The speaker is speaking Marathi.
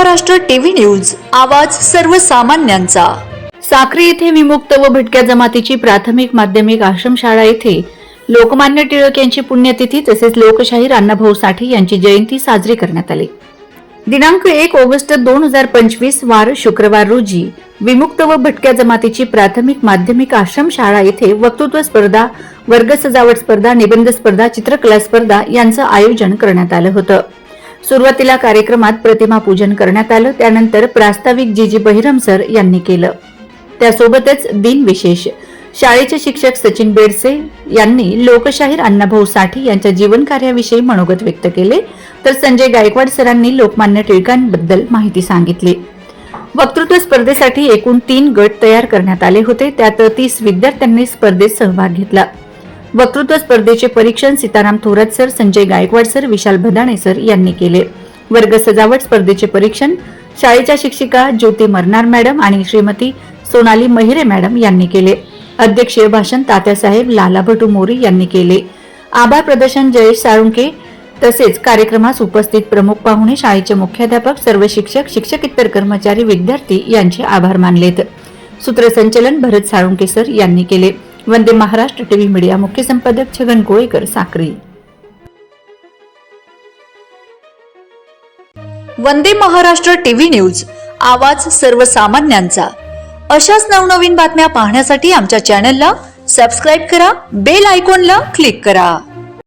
महाराष्ट्र टीव्ही न्यूज आवाज सर्वसामान्यांचा. साक्री येथे विमुक्त व भटक्या जमातीची प्राथमिक माध्यमिक आश्रमशाळा येथे लोकमान्य टिळक यांची पुण्यतिथी तसेच लोकशाहीर अण्णाभाऊ साठे यांची जयंती साजरी करण्यात आली. दिनांक एक ऑगस्ट दोन हजार पंचवीस वार शुक्रवार रोजी विमुक्त व भटक्या जमातीची प्राथमिक माध्यमिक आश्रमशाळा येथे वक्तृत्व स्पर्धा वर्ग सजावट स्पर्धा निबंध स्पर्धा चित्रकला स्पर्धा यांचं आयोजन करण्यात आलं होतं. सुरुवातीला कार्यक्रमात प्रतिमा पूजन करण्यात आलं त्यानंतर प्रास्ताविक जी जी बहिरम सर यांनी केलं. त्यासोबतच दिनविशेष. शाळेचे शिक्षक सचिन बेडसे यांनी लोकशाहीर अण्णाभाऊ साठे यांच्या जीवनकार्याविषयी मनोगत व्यक्त केले. तर संजय गायकवाड सरांनी लोकमान्य टिळकांबद्दल माहिती सांगितली. वक्तृत्व स्पर्धेसाठी एकूण तीन गट तयार करण्यात आले होते त्यात तीस विद्यार्थ्यांनी स्पर्धेत सहभाग घेतला. वक्तृत्व स्पर्धेचे परीक्षण Sitaram Thorat sir Sanjay Gaikwad sir Vishal Bhadane sir यांनी केले. वर्ग सजावट स्पर्धेचे परीक्षण शाळेच्या शिक्षिका ज्योती मरनार मॅडम आणि श्रीमती सोनाली महिरे मॅडम यांनी केले. अध्यक्षीय भाषण तात्यासाहेब लाला भटू मोरी यांनी केले. आभार प्रदर्शन जयेश साळुंके तसेच कार्यक्रमास उपस्थित प्रमुख पाहुणे शाळेचे मुख्याध्यापक सर्व शिक्षक शिक्षकेतर कर्मचारी विद्यार्थी यांचे आभार मानलेत. सूत्रसंचलन भरत साळुंके सर यांनी केले. वंदे महाराष्ट्र टीव्ही मीडिया मुख्य संपादक छगन गोळेकर साक्री. वंदे महाराष्ट्र टीव्ही न्यूज आवाज सर्वसामान्यांचा. अशाच नवनवीन बातम्या पाहण्यासाठी आमच्या चॅनलला सबस्क्राईब करा बेल आयकॉनला क्लिक करा.